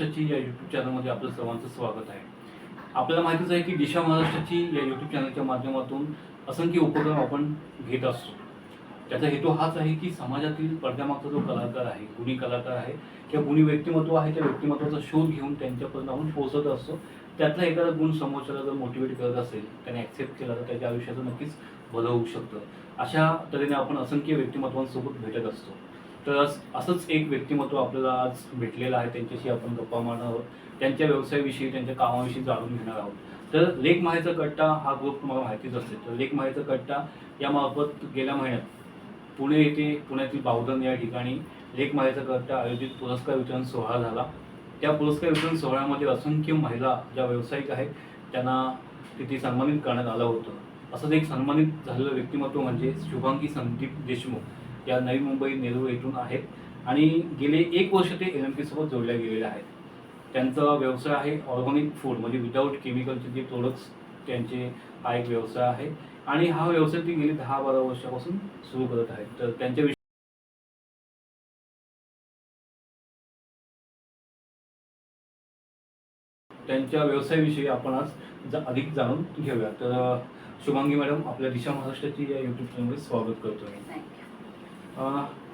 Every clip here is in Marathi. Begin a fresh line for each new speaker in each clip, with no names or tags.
महाराष्ट्राची या यूट्यूब चॅनलमध्ये आपलं सर्वांचं स्वागत आहे. आपल्याला माहितीच आहे की दिशा महाराष्ट्राची या यूट्यूब चॅनलच्या माध्यमातून असंख्य उपक्रम आपण घेत असतो. त्याचा हेतू हाच आहे की समाजातील पडद्यामागचा जो कलाकार आहे गुणी कलाकार आहे किंवा गुणी व्यक्तिमत्व आहे त्या व्यक्तिमत्वाचा शोध घेऊन त्यांच्यापर्यंत आपण पोहोचत असतो. त्यातला एखादा गुण समोरच्याला जर मोटिवेट करत असेल त्याने ॲक्सेप्ट केला तर त्याच्या आयुष्याचं नक्कीच भलं होऊ शकतं. अशा तऱ्हेने आपण असंख्य व्यक्तिमत्वांसोबत भेटत असतो. तर असंच एक व्यक्तिमत्व आपल्याला आज भेटलेलं आहे. त्यांच्याशी आपण गप्पा मारणार आहोत. त्यांच्या व्यवसायाविषयी त्यांच्या कामाविषयी जाणून घेणार आहोत. तर लेख माहेचा कट्टा हा ग्रुप तुम्हाला माहितीच असेल. तर लेख माहेचा कट्टा यामार्फत गेल्या महिन्यात पुणे येथे पुण्यातील बावधन या ठिकाणी लेख माहेचा कट्टा आयोजित पुरस्कार वितरण सोहळा झाला. त्या पुरस्कार वितरण सोहळ्यामध्ये असंख्य महिला ज्या व्यावसायिक आहेत त्यांना तिथे सन्मानित करण्यात आलं होतं. असंच एक सन्मानित झालेलं व्यक्तिमत्व म्हणजे शुभांगी संदीप देशमुख. या नवी मुंबई नेरूळ येथून आहेत. आणि गेले एक वर्ष ते एन एम सोबत जोडल्या गेलेले आहेत. त्यांचा व्यवसाय आहे ऑर्गॅनिक फूड म्हणजे विदाऊट केमिकलचे जे प्रोडक्ट्स त्यांचे हा एक व्यवसाय आहे. आणि हा व्यवसाय ते गेली दहा बारा वर्षापासून सुरू करत आहेत. तर त्यांच्या त्यांच्या व्यवसायाविषयी आपण आज जा- अधिक जाणून घेऊया. तर शुभांगी मॅडम आपल्या दिशा महाराष्ट्राची या युट्यूब चॅनलमध्ये स्वागत करतो मी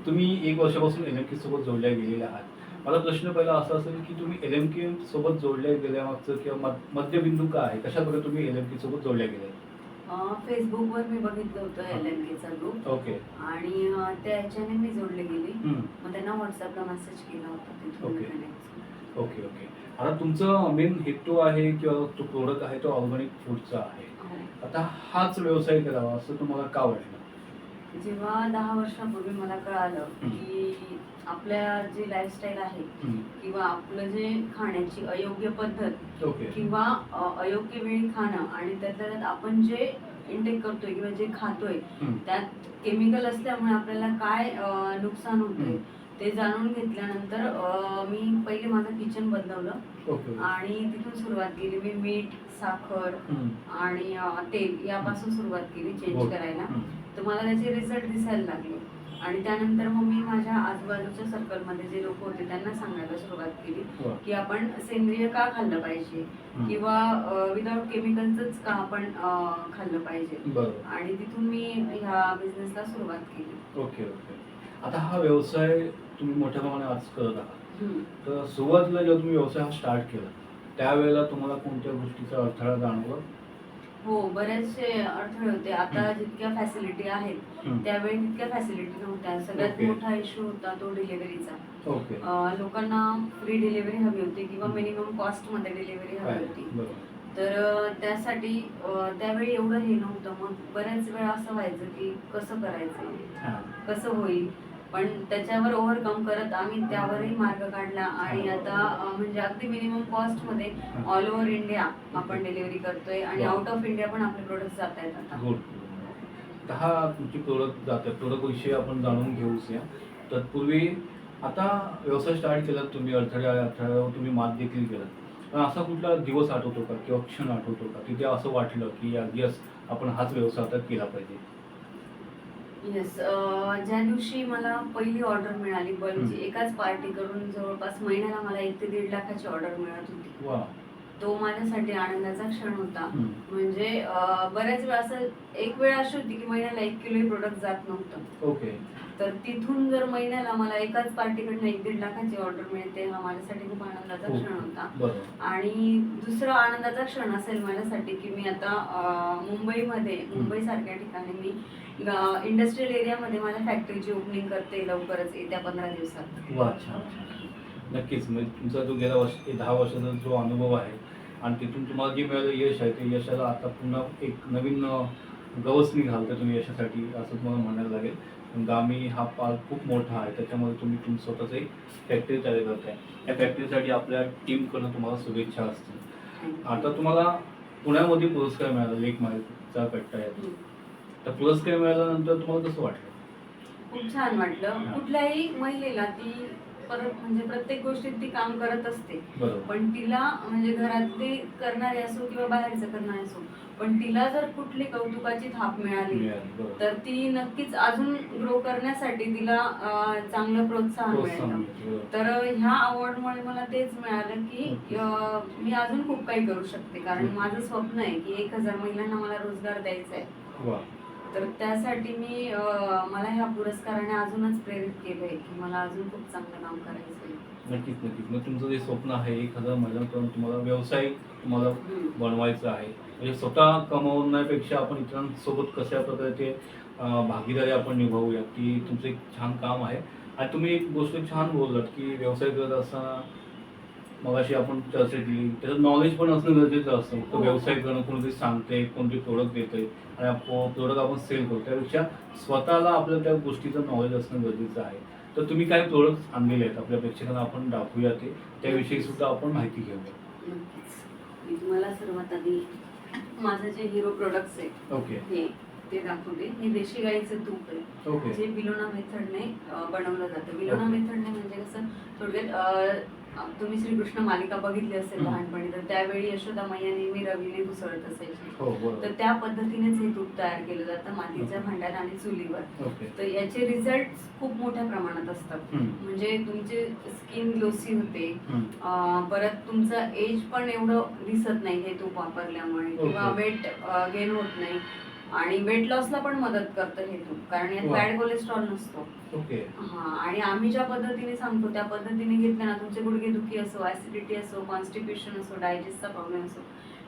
तुम्ही एक वर्षापासून एल एम के सोबत जोडल्या गेलेल्या आहात. मला प्रश्न पहिला असा असेल की तुम्ही एल एम के सोबत जोडल्या गेल्यामागचं किंवा मध- मध्यबिंदू काय आहे? कशा प्रकारे तुम्ही एल एम के सोबत जोडल्या गेल्या?
फेसबुकवर मी बघितलं होतं एल एम केचा ग्रुप
ओके.
आणि त्या ह्याच्याने मी जोडले गेली. मग त्यांना व्हॉट्सअपला मेसेज केला होता तिथून
ओके.
connect.
Okay okay. आता तुमचं मेन हेतू आहे किंवा तो प्रोडक्ट आहे तो ऑर्गॅनिक फूडचा आहे.
हो.
आता हाच व्यवसाय करावा असं तुम्हाला का वाटलं?
जेव्हा दहा वर्षापूर्वी मला कळालं. की आपल्या जी लाईफस्टाईल आहे. किंवा आपलं जे खाण्याची अयोग्य पद्धत किंवा अयोग्य वेळी खाणं आणि त्यातल्या त्यात आपण जे इंटेक करतोय किंवा जे खातोय. त्यात केमिकल असल्यामुळे आपल्याला काय नुकसान होते
हम्म.
ते जाणून घेतल्यानंतर मी पहिले माझं किचन बदलवलं आणि तिथून सुरुवात केली मी मीठ साखर. आणि तेल यापासून सुरुवात केली. चेंज करायला. तर मला त्याचे रिझल्ट दिसायला लागले. आणि त्यानंतर मग मी माझ्या आजूबाजूच्या सर्कलमध्ये जे लोक होते त्यांना सांगायला सुरुवात केली. की आपण सेंद्रिय का खाल्लं पाहिजे. किंवा विदाउट केमिकलच का आपण खाल्लं पाहिजे? आणि तिथून मी ह्या बिझनेसला सुरुवात केली.
Okay okay. आता हा व्यवसाय तुम्ही मोठ्या प्रमाणात आज करत आहात. तर सुरुवातीला जेव्हा तुम्ही व्यवसाय हा स्टार्ट केला त्यावेळेला तुम्हाला कोणत्या गोष्टीचा अडथळा जाणवला?
हो बरेचसे अडथळे होते. आता. जितक्या फॅसिलिटी आहेत. त्यावेळी तितक्या फॅसिलिटी नव्हत्या. सगळ्यात. मोठा इश्यू होता तो डिलिव्हरीचा
ओके.
लोकांना फ्री डिलिव्हरी हवी होती किंवा. मिनिमम कॉस्टमध्ये डिलिव्हरी हवी होती.
बरोबर.
तर अ, त्यासाठी अ, त्यावेळी एवढं हे नव्हतं. मग बऱ्याच वेळा असं व्हायचं की कसं करायचं?
हां.
कसं होईल? पण त्याच्यावर ओव्हरकम करत आम्ही त्यावरही मार्ग काढला आणि आता म्हणजे अगदी मिनिमम कॉस्टमध्ये ऑल ओव्हर इंडिया आपण डिलिव्हरी करतोय आणि. आउट ऑफ इंडिया पण आपले प्रोडक्ट जात आहेत आता.
गुड तर हा तुमची प्रोडक्ट जातात. प्रोडक्ट विषयी आपण जाणून घेऊच या. तत्पूर्वी आता व्यवसाय स्टार्ट केला तुम्ही अडथळ्या अडथळ्यावर तुम्ही मात देखील केला पण असा कुठला दिवस आठवतो का किंवा क्षण आठवतो का? तिथे असं वाटलं की यस आपण हाच व्यवसाय आता केला पाहिजे.
येस ज्या दिवशी मला पहिली ऑर्डर मिळाली बल्बची. एकाच पार्टी करून जवळपास महिन्याला मला एक ते दीड लाखाची ऑर्डर मिळत होती.
वा
तो माझ्यासाठी आनंदाचा क्षण होता.
हम्म.
म्हणजे अं, बऱ्याच वेळा असं एक वेळ अशी होती की महिन्याला एक किलो प्रोडक्ट जात नव्हतं.
ओके.
तर तिथून जर महिन्याला मला एकाच पार्टीकडनं एक दीड लाखाची ऑर्डर मिळते हा माझ्यासाठी खूप आनंदाचा
हो.
क्षण होता.
बरोबर.
आणि दुसरा आनंदाचा क्षण असेल माझ्यासाठी की मी आता अं, मुंबईमध्ये मुंबई सारख्या ठिकाणी मी इंडस्ट्रियल एरियामध्ये माझ्या फॅक्टरीची ओपनिंग करते लवकरच येत्या पंधरा दिवसात.
छान. नक्कीच म्हणजे तुमचा जो गेल्या वर्ष दहा वर्षाचा जो अनुभव आहे आणि तिथून तुम्हाला जे मिळालं यश आहे ते यशाला आता पुन्हा एक नवीन अ, गवसणी घालता तुम्ही यशासाठी असं तुम्हाला म्हणायला लागेल. गामी हा पार्क खूप मोठा आहे त्याच्यामध्ये तुम्ही तुम स्वतःच एक फॅक्टरी तयार करताय. या फॅक्टरीसाठी आपल्या टीमकडनं तुम्हाला शुभेच्छा असतील. आता तुम्हाला पुण्यामध्ये पुरस्कार मिळाला लेख माहितीचा कट्टा आहे. तर पुरस्कार मिळाल्यानंतर तुम्हाला कसं वाटलं?
खूप छान वाटलं. कुठल्याही महिलेला ती परत म्हणजे प्रत्येक गोष्टीत ती काम करत असते.
बरोबर.
पण तिला म्हणजे घरातली करणारे असो किंवा बाहेरचं करणारे असो पण तिला जर कुठली कौतुकाची थाप मिळाली
मिळाली, बरोबर.
तर ती नक्कीच अजून ग्रो करण्यासाठी तिला अं, चांगलं प्रोत्साहन
प्रोत्साहन
मिळतं
मिळतं, बरोबर.
तर ह्या अवॉर्डमुळे मला तेच मिळालं की अं, मी अजून खूप काही करू शकते. कारण माझं स्वप्न आहे की एक हजार महिलांना मला रोजगार द्यायचा आहे.
वा.
तर त्यासाठी मी मला ह्या पुरस्काराने अजूनच प्रेरित केलंय की मला अजून खूप चांगलं काम करायचं आहे
नक्कीच नक्कीच. मग तुमचं जे स्वप्न आहे हजार महिलांकडून तुम्हाला व्यवसाय तुम्हाला बनवायचं आहे. म्हणजे स्वतः कमवण्यापेक्षा आपण इतरांसोबत कशा प्रकारचे भागीदारी आपण निभावूया की तुमचं एक छान काम आहे. आणि तुम्ही एक गोष्ट छान बोललात की व्यवसाय करत असताना मगाशी आपण चर्चा केली. त्याचं नॉलेज पण असणं गरजेचं असतं. फक्त
हो.
व्यवसाय करणं कोणतरी सांगते कोणते प्रोडक्ट देते आणि प्रोडक्ट आपण सेल करतो त्यापेक्षा स्वतःला आपल्या त्या गोष्टीचं नॉलेज असणं गरजेचं आहे. तर तुम्ही काय प्रोडक्ट आणलेले आहेत आपल्या प्रेक्षकांना आपण दाखवूया ते. त्याविषयी सुद्धा आपण माहिती घेऊया.
मी तुम्हाला सर्वात आधी माझं जे हिरो प्रोडक्ट्स आहे
ओके
हे ते दाखवते. हे देशी गाईचं तूप आहे.
ओके
जे बिलोना मेथडने बनवलं जातं. बिलोना. मेथडने म्हणजे कसं थोडक्यात तुम्ही श्रीकृष्ण मालिका बघितली असेल. लहानपणी तर त्यावेळी यशोदा मैया नेहमी रवीने घुसळत असायची
हो
तर त्या पद्धतीनेच हे तूप तयार केलं जातं मातीच्या भांड्यात आणि चुलीवर. तर याचे रिझल्ट खूप मोठ्या प्रमाणात असतात. म्हणजे तुमचे स्किन ग्लोसी होते. परत तुमचं एज पण एवढं दिसत नाही हे तूप वापरल्यामुळे. किंवा. वेट गेन होत नाही. आणि वेट लॉसला पण मदत करतं हे तूप कारण यात
वा.
बॅड कोलेस्ट्रॉल नसतो.
ओके.
हा आणि आम्ही ज्या पद्धतीने सांगतो त्या पद्धतीने घेतलं ना तुमचे गुडघे दुखी असो ऍसिडिटी असो कॉन्स्टिपेशन असो डायजेस्टचा प्रॉब्लेम असो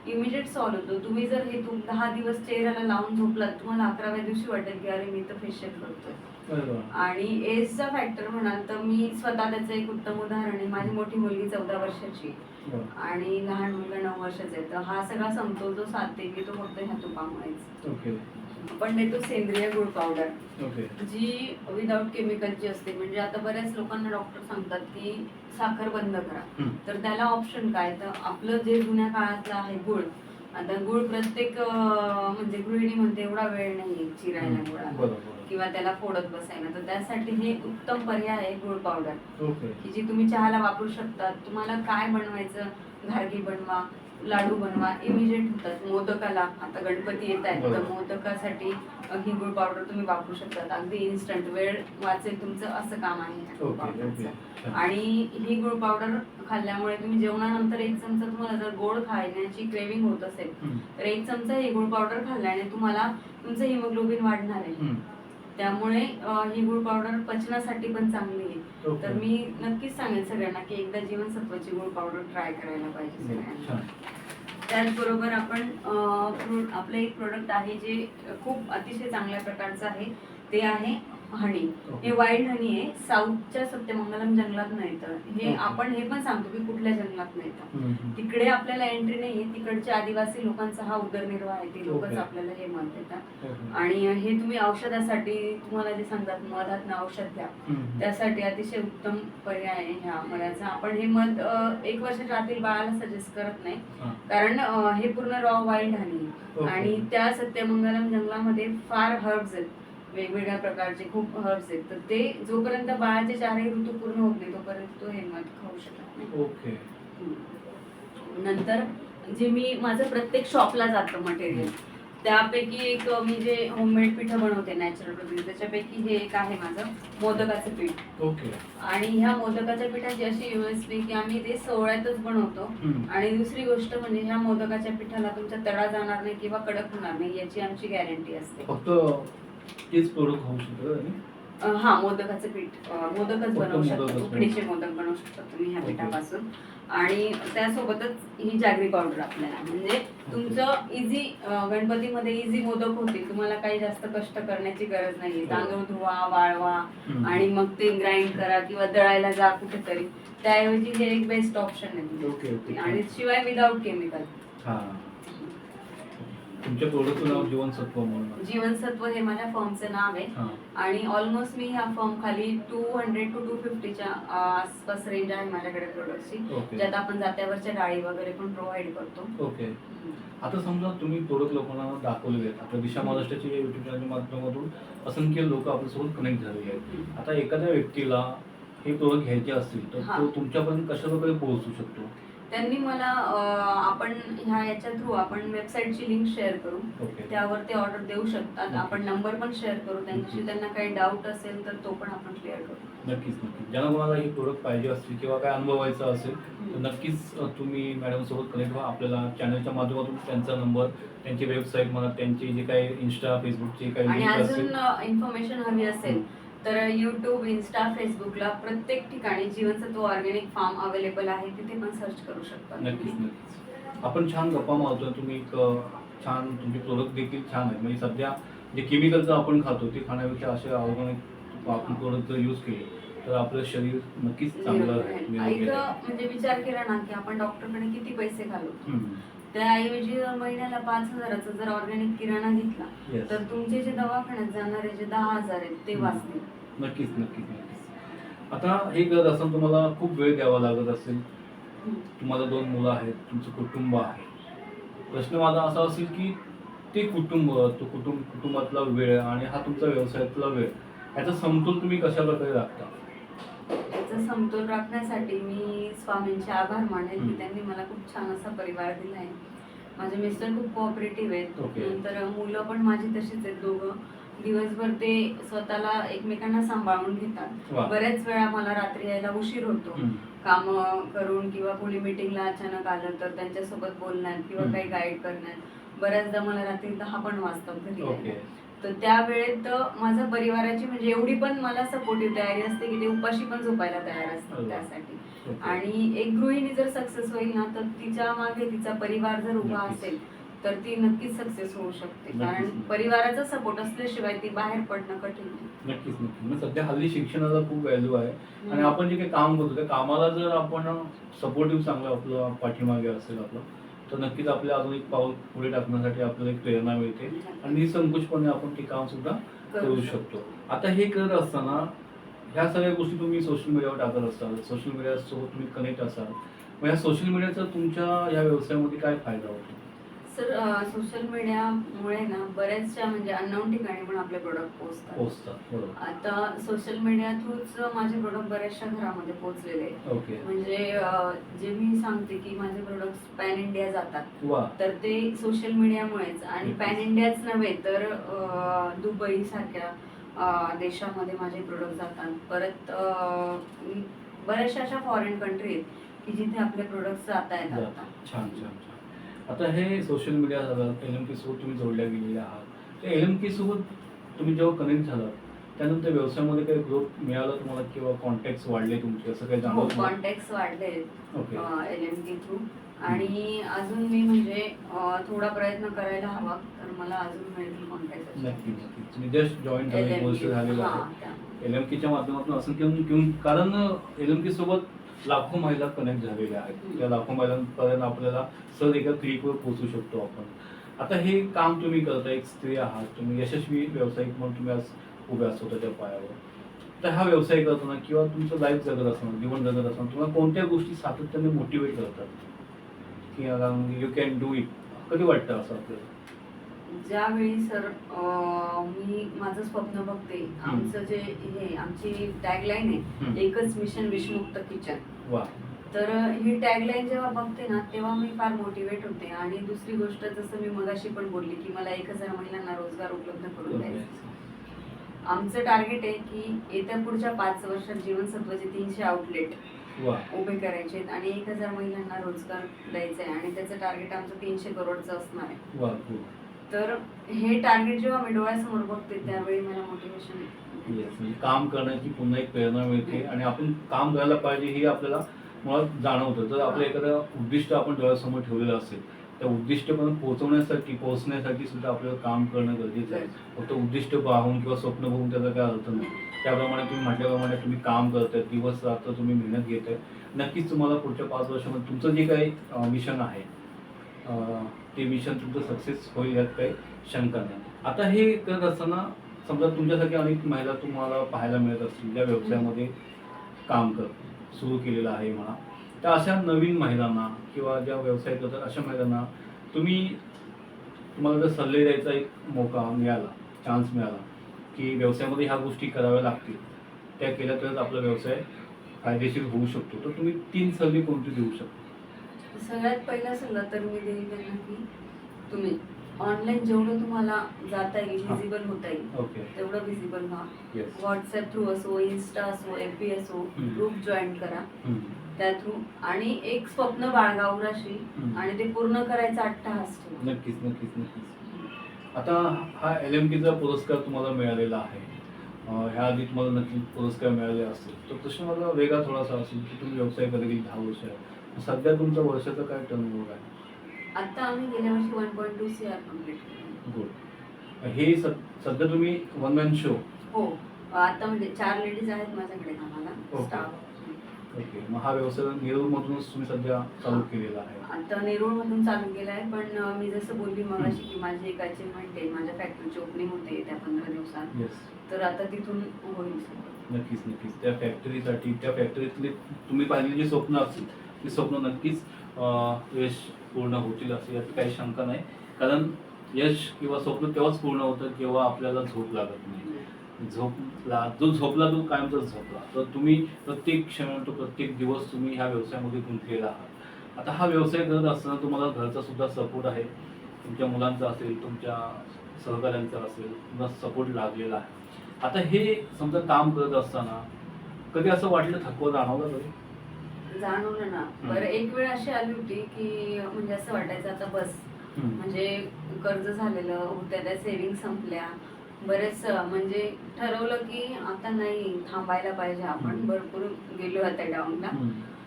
इमिजिएट सॉल्व्ह होतो. तुम्ही जर हे तूप दहा दिवस चेहऱ्याला लावून झोपलात तुम्हाला अकराव्या दिवशी वाटेल की अरे मी तर फेशियल करतोय. आणि एजचा फॅक्टर म्हणाल तर मी स्वतः त्याचं एक उत्तम उदाहरण आहे. माझी मोठी मुलगी चौदा वर्षाची आहे. आणि लहान मुलगा नऊ वर्षाचा आहे तर हा सगळा समतोल जो साधते की तो फक्त ह्या तुपामुळेच. आपण देतो सेंद्रिय गुळ पावडर जी विदाऊट केमिकलची असते म्हणजे आता बऱ्याच लोकांना डॉक्टर सांगतात की साखर बंद करा. तर त्याला ऑप्शन काय? तर आपलं जे जुन्या काळातलं आहे गुळ आता गुळ प्रत्येक म्हणजे गृहिणी म्हणते एवढा वेळ नाही चिरायला गुळाला.
बरोबर
किंवा त्याला फोडत बसायला. तर त्यासाठी हे उत्तम पर्याय आहे गुळ पावडर. की जी तुम्ही चहाला वापरू शकता. तुम्हाला काय बनवायचं? घारगी बनवा लाडू बनवा इमिजिएट होतात मोदकाला आता गणपती येत आहेत तर. मोदकासाठी ही गुळ पावडर तुम्ही वापरू शकतात अगदी इन्स्टंट वेळ वाचेल तुमचं असं काम आहे. आणि ही गुळ पावडर खाल्ल्यामुळे तुम्ही जेवणानंतर एक चमचा तुम्हाला जर गोड खाण्याची क्रेविंग होत असेल. तर एक चमचा ही गुळ पावडर खाल्ल्याने तुम्हाला तुमचं हिमोग्लोबिन वाढणार आहे. त्यामुळे ही गुळ पावडर पचनासाठी पण चांगली आहे. तर मी नक्कीच सांगेन सगळ्यांना की एकदा जीवनसत्वाची गुळ पावडर ट्राय करायला पाहिजे सगळ्यांना.
छान.
त्याचबरोबर आपण आपलं एक प्रोडक्ट आहे जे खूप अतिशय चांगल्या प्रकारचं आहे ते आहे हनी हे वाईल्ड हनी आहे साऊथच्या सत्यमंगलम जंगलात मिळतं हे
ओके.
आपण हे पण सांगतो की कुठल्या जंगलात
हम्म, हम्म.
तिकडे आपल्याला एंट्री नाही तिकडच्या आदिवासी लोकांचा हा उदरनिर्वाह आहे ते लोकच. आपल्याला हे मत देतात. आणि हे तुम्ही औषधासाठी तुम्हाला जे सांगतात मधातनं औषध घ्या
हम्म.
त्यासाठी अतिशय उत्तम पर्याय आहे ह्या मधाचा आपण हे मध अ, एक वर्षाच्या आतील बाळाला सजेस्ट करत नाही
हा.
कारण हे पूर्ण रॉ वाईल्ड हनी. आणि त्या सत्यमंगलम जंगलामध्ये फार हर्ब्स आहेत वेगवेगळ्या प्रकारचे खूप हर्ब्स आहेत. तर ते जोपर्यंत बाळाचे चारही ऋतू पूर्ण होत नाही तोपर्यंत तो हे मध खाऊ शकत नाही.
ओके.
नंतर जे मी माझं प्रत्येक शॉपला जातं मटेरियल त्यापैकी एक मी जे होममेड पिठं बनवते नॅचरल पद्धतीने त्याच्यापैकी हे एक आहे माझं मोदकाचं पीठ.
ओके.
आणि ह्या मोदकाच्या पिठाची अशी युएसपी की आम्ही ते सोहळ्यातच बनवतो. आणि दुसरी गोष्ट म्हणजे ह्या मोदकाच्या पिठाला तुमचा तडा जाणार नाही किंवा कडक होणार नाही याची आमची गॅरंटी असते.
फक्त तेच प्रोडक्ट होऊ शकतं आणि
हा मोदकाचं पीठ अं, मोदकच
फक्त
बनवू शकतो
मोदकच
उकडीचे मोदक बनवू शकता तुम्ही ह्या
ओके.
पिठापासून. आणि त्यासोबतच ही जागरी पावडर आपल्याला. म्हणजे तुमचं इझी गणपतीमध्ये इझी मोदक होते तुम्हाला काही जास्त कष्ट करण्याची गरज नाहीये.
हो.
तांदूळ धुवा वाळवा
हम्म.
आणि मग ते ग्राइंड करा किंवा दळायला जा कुठेतरी. त्याऐवजी हे एक बेस्ट ऑप्शन
ओके, ओके.
आहे आणि शिवाय विदाऊट केमिकल
हा. तुमच्या प्रोडक्टचं नाव जीवनसत्व म्हणून
जीवनसत्व हे माझ्या फर्मचं नाव आहे.
हा.
आणि ऑलमोस्ट मी ह्या फर्म खाली टू हंड्रेड टू टू फिफ्टीच्या आसपास रेंज आहे माझ्याकडे प्रोडक्टची
ओके
ज्यात आपण जात्यावरच्या डाळी वगैरे पण प्रोव्हाइड करतो.
ओके आता समजा तुम्ही प्रोडक्ट लोकांना दाखवलेले आहेत. आपल्या दिशा. महाराष्ट्राच्या युट्यूब चॅनलच्या माध्यमातून असंख्य लोक आपल्यासोबत कनेक्ट झालेले आहेत. आता एखाद्या व्यक्तीला हे प्रोडक्ट घ्यायचे असतील तर
हा.
तो तुमच्यापर्यंत कशा प्रकारे पोहोचू शकतो?
त्यांनी मला आपण ह्या याच्या थ्रू आपण वेबसाईटची लिंक शेअर करू. त्यावर ते ऑर्डर देऊ शकतात. आपण नंबर पण शेअर करू. त्यांच्याशी त्यांना काही डाऊट असेल तर तो पण आपण क्लिअर करू.
नक्कीच नक्कीच. ज्यांना कोणाला हे प्रोडक्ट पाहिजे असतील किंवा काय अनुभवायचा असेल तर नक्कीच तुम्ही मॅडम सोबत कनेक्ट व्हा. आपल्याला चॅनलच्या माध्यमातून त्यांचा नंबर त्यांची वेबसाईट म्हणा त्यांचे जे काही इन्स्टा फेसबुकचे काही
आणि अजून इन्फॉर्मेशन हवी असेल तर युट्यूब इन्स्टा फेसबुकला प्रत्येक ठिकाणी जीवनसत्व ऑर्गॅनिक फार्म अवेलेबल आहे तिथे पण सर्च करू शकता
नक्कीच नक्कीच. आपण छान गप्पा मारतोय तुम्ही एक छान तुमचे प्रोडक्ट देखील छान आहेत म्हणजे सध्या जे केमिकलचं आपण खातो ते खाण्यापेक्षा असे ऑर्गॅनिक आपण प्रोडक्ट जर यूज केले तर आपलं शरीर नक्कीच चांगलं.
म्हणजे विचार केला ना की आपण डॉक्टरकडे किती पैसे घालू. त्याऐवजी जर महिन्याला पाच हजाराचा जर ऑर्गॅनिक किराणा घेतला
Yes.
तर तुमचे जे दवाखान्यात जाणारे जे दहा हजार आहेत ते
हम्म.
वाचतील.
नक्कीच नक्कीच नक्कीच. आता हे करत असताना तुम्हाला खूप वेळ द्यावा लागत असेल. तुम्हाला दोन मुलं आहेत तुमचं कुटुंब आहे. प्रश्न माझा असा असेल की ते कुटुंब तो कुटुंब कुटुंबातला वेळ आणि हा तुमचा व्यवसायातला वेळ याचा समतोल तुम्ही कशा प्रकारे राखता?
याचा समतोल राखण्यासाठी मी स्वामींचे आभार मानेल. की त्यांनी मला खूप छान असा परिवार दिला आहे माझे मिस्टर खूप कोऑपरेटिव्ह आहेत
Okay.
नंतर मुलं पण माझी तशीच आहेत दोघं दिवसभर ते स्वतःला एकमेकांना सांभाळून घेतात. बऱ्याच वेळा मला रात्री यायला उशीर होतो. काम करून किंवा कोणी मिटिंगला अचानक आलं तर त्यांच्यासोबत बोलण्यात किंवा. काही गाईड करण्यात बऱ्याचदा मला रात्री दहा पण वाजतात घरी. तर त्या वेळेत माझ्या परिवाराची म्हणजे एवढी पण मला सपोर्टिव्ह तयारी असते की ते उपाशी पण झोपायला तयार असतात
वा.
त्यासाठी. आणि एक गृहिणी जर सक्सेस होईल ना तर तिच्यामागे तिचा परिवार जर उभा. असेल तर ती नक्कीच सक्सेस होऊ शकते. कारण परिवाराचा सपोर्ट असल्याशिवाय ती बाहेर पडणं कठीण.
नक्कीच नक्कीच म्हणजे सध्या हल्ली शिक्षणाला खूप व्हॅल्यू आहे आणि. आपण जे काही काम करतो त्या कामाला जर आपण सपोर्टिव्ह चांगलं आपलं पाठीमागे असेल आपलं तर नक्कीच आपल्या अजून एक पाऊल पुढे टाकण्यासाठी आपल्याला एक प्रेरणा मिळते. आणि निसंकोचपणे आपण ते काम सुद्धा करू शकतो. आता हे करत असताना ह्या सगळ्या गोष्टी तुम्ही सोशल मीडियावर टाकत असाल. सोशल मीडियासोबत तुम्ही कनेक्ट असाल. मग ह्या सोशल मीडियाचा तुमच्या या व्यवसायामध्ये काय फायदा होतो?
सर सोशल मीडियामुळे ना बऱ्याचशा म्हणजे अननोन ठिकाणी पण आपले प्रोडक्ट पोहोचतात.
बरोबर.
आता सोशल मीडिया थ्रूच माझे प्रोडक्ट बऱ्याचशा घरामध्ये पोहोचलेले आहेत.
ओके.
म्हणजे अं, जे मी सांगते की माझे प्रोडक्ट पॅन इंडिया जातात.
वा.
तर ते सोशल मीडियामुळेच आणि. पॅन इंडियाच नव्हे तर अं, दुबई सारख्या अं, देशामध्ये माझे प्रोडक्ट जातात. परत अं, बऱ्याचशा अशा फॉरेन कंट्री आहेत की जिथे आपले प्रोडक्ट जात आहेत आता
छान छान. आता हे सोशल मीडिया झालं एल एम सोबत तुम्ही जोडल्या गेलेले आहात. त्या एल एम सोबत तुम्ही जेव्हा कनेक्ट झालात त्यानंतर व्यवसायामध्ये काही ग्रोथ मिळाला तुम्हाला किंवा कॉन्टॅक्ट वाढले तुमचे? असं काही
हो
जाणवलं?
कॉन्टॅक्ट वाढले
okay
L M T through आणि अजून मी म्हणजे थोडा प्रयत्न करायला हवा तर मला अजून मिळतील कॉन्टॅक्ट
नक्की नक्की. तुम्ही जस्ट जॉईन झाले झालेलं आहे एल एम केच्या माध्यमातून असं किंवा कारण एल एम के सोबत लाखो महिला कनेक्ट झालेल्या आहेत. त्या लाखो महिलांपर्यंत आपल्याला सर एका क्लिकवर पोहोचू शकतो आपण. आता हे काम तुम्ही करता एक स्त्री आहात तुम्ही यशस्वी व्यावसायिक म्हणून तुम्ही आज उभ्या स्वतःच्या पायावर. तर हा व्यवसाय करताना किंवा तुमचं लाईफ जगत असताना जीवन जगत असताना तुम्हाला कोणत्या गोष्टी सातत्याने मोटिवेट करतात? की यू कॅन डू इट कधी वाटतं असं आपल्याला?
ज्यावेळी सर मी माझं स्वप्न बघते आमचं जे हे आमची टॅगलाईन आहे. एकच मिशन विषमुक्त किचन तर ही टॅगलाईन जेव्हा बघते ना तेव्हा मी फार मोटिवेट होते. आणि दुसरी गोष्ट जसं मी मगाशी पण बोलली की मला एक हजार महिलांना रोजगार उपलब्ध करून द्यायचा. आमचं टार्गेट आहे की येत्या पुढच्या पाच वर्षात जीवनसत्वाचे तीनशे आउटलेट उभे करायचे आहेत आणि एक हजार महिलांना रोजगार द्यायचा आहे. आणि त्याचं टार्गेट आमचं तीनशे करोडचं असणार आहे. तर हे टार्गेट जेव्हा मी डोळ्यासमोर बघते त्यावेळी मला मोटिवेशन
Yes, म्हणजे काम करण्याची पुन्हा एक प्रेरणा मिळते आणि आपण काम करायला पाहिजे हे आपल्याला मुळात जाणवतं. जर आपलं एखादं उद्दिष्ट आपण डोळ्यासमोर ठेवलेलं असेल त्या उद्दिष्टपर्यंत पोहोचवण्यासाठी पोहोचण्यासाठी सुद्धा आपल्याला काम करणं गरजेचं आहे. फक्त उद्दिष्ट पाहून किंवा स्वप्न बघून त्याचा काय अर्थ नाही. त्याप्रमाणे तुम्ही म्हटल्याप्रमाणे तुम्ही काम करताय दिवस रात्र तुम्ही मेहनत घेत आहे नक्कीच तुम्हाला पुढच्या पाच वर्षामध्ये तुमचं जे काही मिशन आहे ते मिशन तुमचं सक्सेस होईल यात काही शंका नाही. आता हे करत असताना समजा तुमच्यासाठी अनेक महिला तुम्हाला पाहायला मिळत असतील ज्या व्यवसायामध्ये काम कर सुरू केलेलं आहे म्हणा. तर अशा नवीन महिलांना किंवा ज्या व्यवसाय करतात अशा महिलांना तुम्ही तुम्हाला जर सल्ले द्यायचा एक मौका मिळाला चान्स मिळाला की व्यवसायामध्ये ह्या गोष्टी कराव्या लागतील त्या केल्या तरच आपला व्यवसाय फायदेशीर होऊ शकतो. तर तुम्ही तीन सल्ले कोणते देऊ शकता?
सगळ्यात पहिला सल्ला तर मी देईल त्यांना की तुम्ही ऑनलाईन जेवढं तुम्हाला जाता येईल. विजिबल होता येईल तेवढं विजिबल व्हा. व्हॉट्सअप थ्रू असो इन्स्टा असो एफ बी असो. ग्रुप जॉईन करा. त्या थ्रू आणि एक स्वप्न बाळगा उराशी. आणि ते पूर्ण करायचा अट्टहास ठेवा.
नक्कीच नक्कीच नक्कीच. आता हा एल एम टीचा पुरस्कार तुम्हाला मिळालेला आहे. ह्या आधी तुम्हाला नक्की पुरस्कार मिळाले असतील. तर तसं मला वेगळा थोडासा असेल की तुम्ही व्यवसाय कधी दहा वर्ष आहे. सध्या तुमचा वर्षाचा काय टर्नओव्हर आहे?
आता आम्ही गेल्या वर्षी one point two C R complete केलं.
गुड हे सद- सध्या तुम्ही वन मॅन शो
हो. आता म्हणजे चार लेडीज आहेत माझ्याकडे कामाला.
ओके.
स्टाफ
ओके मग हा व्यवसाय नेरूळमधूनच तुम्ही सध्या चालू केलेला आहे.
आता नेरूळ मधून चालू केला आहे पण अं, मी जसं बोलली मगाशी की माझी एक अचिव्हमेंट आहे माझ्या फॅक्टरीची ओपनिंग होते त्या पंधरा दिवसात.
येस
तर आता तिथून होईल सगळं.
नक्कीच नक्कीच. त्या फॅक्टरीसाठी त्या फॅक्टरीतले तुम्ही पाहिलेली जी स्वप्न असतील ती स्वप्न नक्कीच यश पूर्ण होतील असे यात काही शंका नाही. कारण यश किंवा स्वप्न तेव्हाच पूर्ण होतं जेव्हा आपल्याला झोप लागत नाही. झोपला जो झोपला तो कायमचाच झोपला. तर तुम्ही प्रत्येक क्षण तो प्रत्येक दिवस तुम्ही ह्या व्यवसायामध्ये गुंतलेला आहात. आता हा व्यवसाय करत असताना तुम्हाला घरचा सुद्धा सपोर्ट आहे. तुमच्या मुलांचा असेल तुमच्या सहकाऱ्यांचा असेल तुम्हाला सपोर्ट लागलेला आहे. आता हे समजा काम करत असताना कधी असं वाटलं थकवा जाणवला कधी
जाणवलं ना. बरं एक वेळ अशी आली होती की म्हणजे असं वाटायचं आता बस. म्हणजे कर्ज झालेलं होत्या त्या सेविंग संपल्या. बरेच म्हणजे ठरवलं की आता नाही थांबायला पाहिजे. आपण. भरपूर गेलो आता डाऊनला.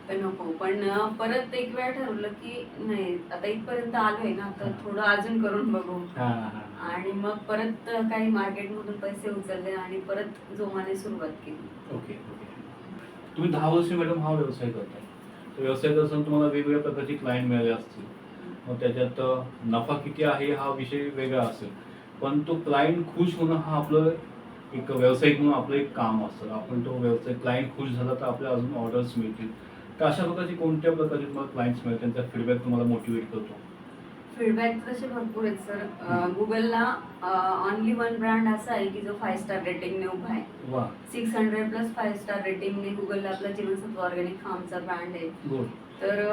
तर नको. पण परत एक वेळा ठरवलं की नाही आता इथपर्यंत आलोय ना तर थोडं अजून करून बघू. आणि मग परत काही मार्केटमधून पैसे उचलले आणि परत जोमाने सुरुवात केली.
ओके. तुम्ही दहा वर्ष मॅडम हा व्यवसाय करताय तर व्यवसाय करत असताना तुम्हाला वेगवेगळ्या प्रकारचे क्लायंट मिळाले असतील. मग त्याच्यात नफा किती आहे हा विषय वेगळा असेल. पण तो क्लायंट खुश होणं हा आपलं एक व्यावसायिक म्हणून आपलं एक काम असतं. आपण तो व्यवसाय क्लायंट खुश झाला तर आपल्याला अजून ऑर्डर्स मिळतील. तर अशा प्रकारचे कोणत्या प्रकारचे तुम्हाला क्लायंट्स मिळतील? त्यांचा फीडबॅक तुम्हाला मोटिवेट करतो.
फीडबॅक तसे भरपूर आहेत सर गुगलला ऑनली वन ब्रँड असा आहे की जो फाय स्टार रेटिंगने उभा आहे. Six hundred plus five star रेटिंगने गुगलला आपला जीवनसत्व ऑर्गॅनिक फार्मचा ब्रँड आहे. तर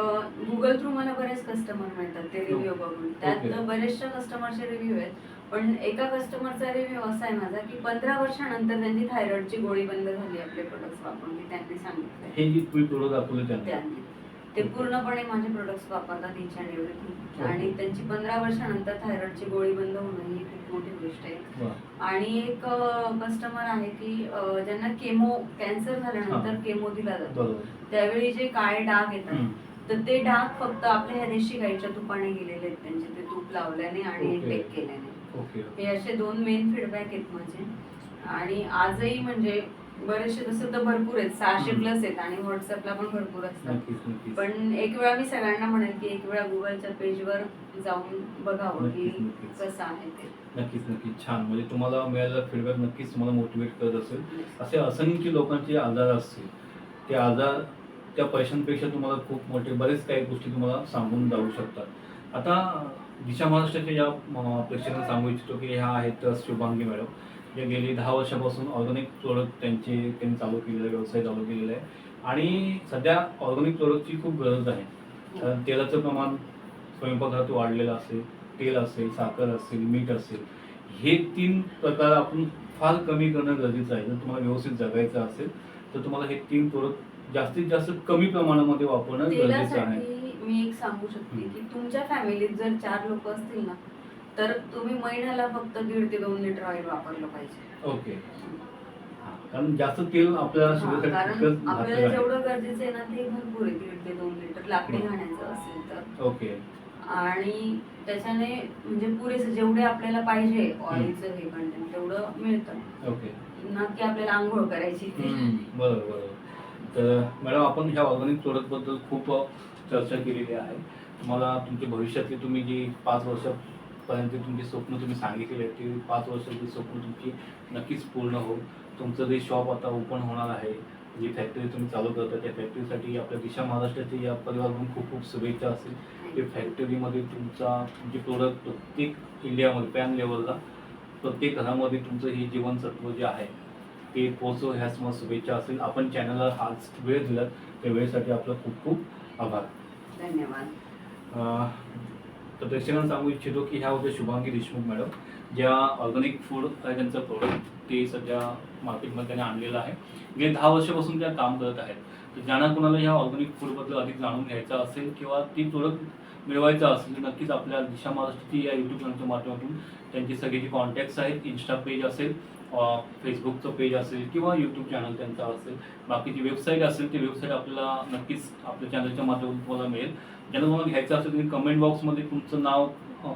गुगल थ्रू मला बरेच कस्टमर मिळतात ते रिव्ह्यू बघून. त्यात. बरेचशा कस्टमरचे रिव्ह्यू आहेत. पण एका कस्टमरचा रिव्ह्यू असा आहे माझा की पंधरा वर्षानंतर त्यांची थायरॉइडची गोळी बंद झाली आपले प्रोडक्ट्स वापरून मी त्यांनी सांगितलं
हे प्रोडक्ट दाखवले त्यांनी.
ते पूर्णपणे माझे प्रोडक्ट्स वापरतात इच अँड एव्हरीथिंग. आणि त्यांची पंधरा वर्षानंतर थायरॉइडची गोळी बंद होणं ही खूप मोठी गोष्ट आहे. आणि एक कस्टमर आहे की ज्यांना केमो कॅन्सर झाल्यानंतर. केमो दिला जातो. त्यावेळी जे काळे डाग येतात. तर ते डाग फक्त आपल्या ह्या देशी गाईच्या तुपाने गेलेले आहेत त्यांचे. ते तूप लावल्याने आणि. इंटेक केल्याने. हे असे दोन मेन फीडबॅक आहेत माझे. आणि आजही म्हणजे बरेचसे तसं तर भरपूर आहेत सहाशे. प्लस आहेत आणि व्हॉट्सअपला पण भरपूर असतात. पण एक वेळा मी सगळ्यांना म्हणेल की एक वेळा गुगलच्या पेजवर जाऊन बघावं की. कसं आहे ते.
नक्कीच नक्कीच. छान. म्हणजे तुम्हाला मिळालेला फीडबॅक नक्कीच तुम्हाला मोटिवेट करत असेल. असे असंख्य लोकांचे आजार असतील ते आजार त्या पैशांपेक्षा तुम्हाला खूप मोठे बरेच काही गोष्टी तुम्हाला सांगून जाऊ शकतात. आता दिशा महाराष्ट्राच्या या प्रेक्षकांना सांगू इच्छितो की ह्या आहेत शुभांगी मॅडम. जे गेली दहा वर्षापासून ऑर्गॅनिक प्रोडक्ट त्यांचे त्यांनी चालू केलेला आहे व्यवसाय चालू केलेला आहे. आणि सध्या ऑर्गॅनिक प्रोडक्टची खूप गरज आहे. कारण तेलाचं प्रमाण स्वयंपाकघरात वाढलेलं असेल तेल असेल साखर असेल मीठ असेल हे तीन प्रकार आपण फार कमी करणं गरजेचं आहे. जर तुम्हाला व्यवस्थित जगायचं असेल तर तुम्हाला हे तीन प्रोडक्ट जास्तीत जास्त कमी प्रमाणामध्ये वापरणं गरजेचं आहे.
मी एक सांगू शकते की तुमच्या फॅमिलीत जर चार लोक असतील ना तर तुम्ही महिन्याला फक्त दीड ते दोन लिटर ऑइल वापरलं पाहिजे.
ओके. हा, कारण जास्त तेल आपल्या
हा,
शरीरासाठी
कारण आपल्याला
घातक.
जेवढं गरजेचं आहे ना ते भरपूर आहे दीड ते दोन लिटर लाकडी
हम्म.
घाण्याचं असेल तर.
ओके.
आणि त्याच्याने म्हणजे पुरेसं जेवढे आपल्याला पाहिजे ऑइलचं हे कंटेंट तेवढं मिळतं.
ओके.
ना की आपल्याला आंघोळ करायची
हम्म, बरोबर बरोबर. तर मॅडम आपण ह्या ऑर्गॅनिक प्रोडक्टबद्दल खूप चर्चा केलेली आहे. तुम्हाला तुमची भविष्यातली तुम्ही जी पाच वर्षापर्यंत तुमची स्वप्न तुम्ही आहेत ती पाच वर्षाची स्वप्न तुमची नक्कीच पूर्ण हो तुमचं जे शॉप आता ओपन होणार आहे जी फॅक्टरी तुम्ही चालू करता त्या फॅक्टरीसाठी आपल्या दिशा महाराष्ट्राची या परिवाराकडून खूप खूप शुभेच्छा असतील. की फॅक्टरीमध्ये तुमचा जे प्रोडक्ट प्रत्येक इंडियामध्ये पॅन लेवलला प्रत्येक घरामध्ये तुमचं हे जीवनसत्व जे आहे ते पोचो ह्याच मग शुभेच्छा असेल आपण चॅनलला हाच वेळ दिला त्या वेळेसाठी आपलं खूप खूप आभार.
धन्यवाद.
तर प्रेक्षकांना सांगू इच्छितो की ह्या होत्या शुभांगी देशमुख मॅडम ज्या ऑर्गॅनिक फूड आहे त्यांचं प्रोडक्ट ते सध्या मार्केटमध्ये त्याने आणलेलं आहे. गेले दहा वर्षापासून त्या काम करत आहेत. तर ज्यांना कोणाला ह्या ऑर्गॅनिक फूडबद्दल अधिक जाणून घ्यायचं असेल किंवा ती प्रोडक्ट मिळवायचं असेल तर नक्कीच आपल्या दिशा महाराष्ट्राची या यूट्यूब चॅनलच्या माध्यमातून त्यांची सगळी जी कॉन्टॅक्ट्स आहेत इन्स्टा पेज असेल. फेसबुकचं पेज असेल किंवा यूट्यूब चॅनल त्यांचा असेल बाकीची वेबसाईट असेल ती वेबसाईट आपल्याला नक्कीच आपल्या चॅनलच्या माध्यमातून तुम्हाला मिळेल. ज्यांना तुम्हाला घ्यायचं असेल तुम्ही कमेंट बॉक्समध्ये तुमचं नाव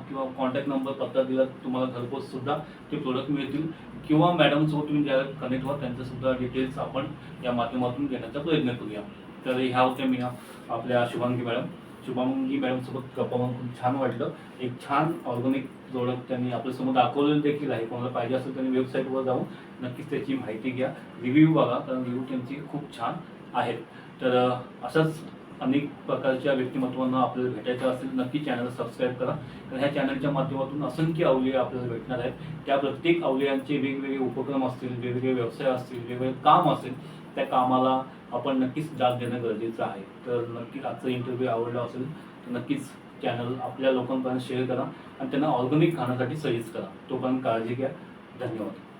किंवा कॉन्टॅक्ट नंबर पत्ता दिला तुम्हाला घरपोच सुद्धा ते प्रोडक्ट मिळतील. किंवा मॅडमसोबत तुम्ही ज्या कनेक्ट व्हा त्यांचं सुद्धा डिटेल्स आपण या माध्यमातून घेण्याचा प्रयत्न करूया. तर ह्या होत्या मी आपल्या शुभांगी मॅडम शुभांगी मॅडमसोबत गप्पा मारून खूप छान वाटलं. एक छान ऑर्गॅनिक प्रोडक्ट त्यांनी आपल्यासमोर दाखवलेलं देखील आहे. कोणाला पाहिजे असेल त्यांनी वेबसाईटवर जाऊन नक्कीच त्याची माहिती घ्या. रिव्ह्यू बघा कारण रिव्ह्यू त्यांची खूप छान आहेत. तर असंच अशाच अनेक प्रकारच्या व्यक्तिमत्वांना आपल्याला भेटायचं असेल नक्की चॅनल सबस्क्राईब करा. कारण ह्या चॅनलच्या माध्यमातून असंख्य अवलिया आपल्याला भेटणार आहेत. त्या प्रत्येक अवलयांचे वेगवेगळे उपक्रम असतील वेगवेगळे व्यवसाय असतील वेगवेगळे काम असेल त्या कामाला आपण नक्कीच दाद देणं गरजेचं आहे. तर नक्कीच आजचा इंटरव्ह्यू आवडला असेल तर नक्कीच चॅनल आपल्या लोकांपर्यंत शेअर करा आणि त्यांना ऑर्गॅनिक खाण्यासाठी सजेस्ट करा. तोपर्यंत काळजी घ्या. धन्यवाद.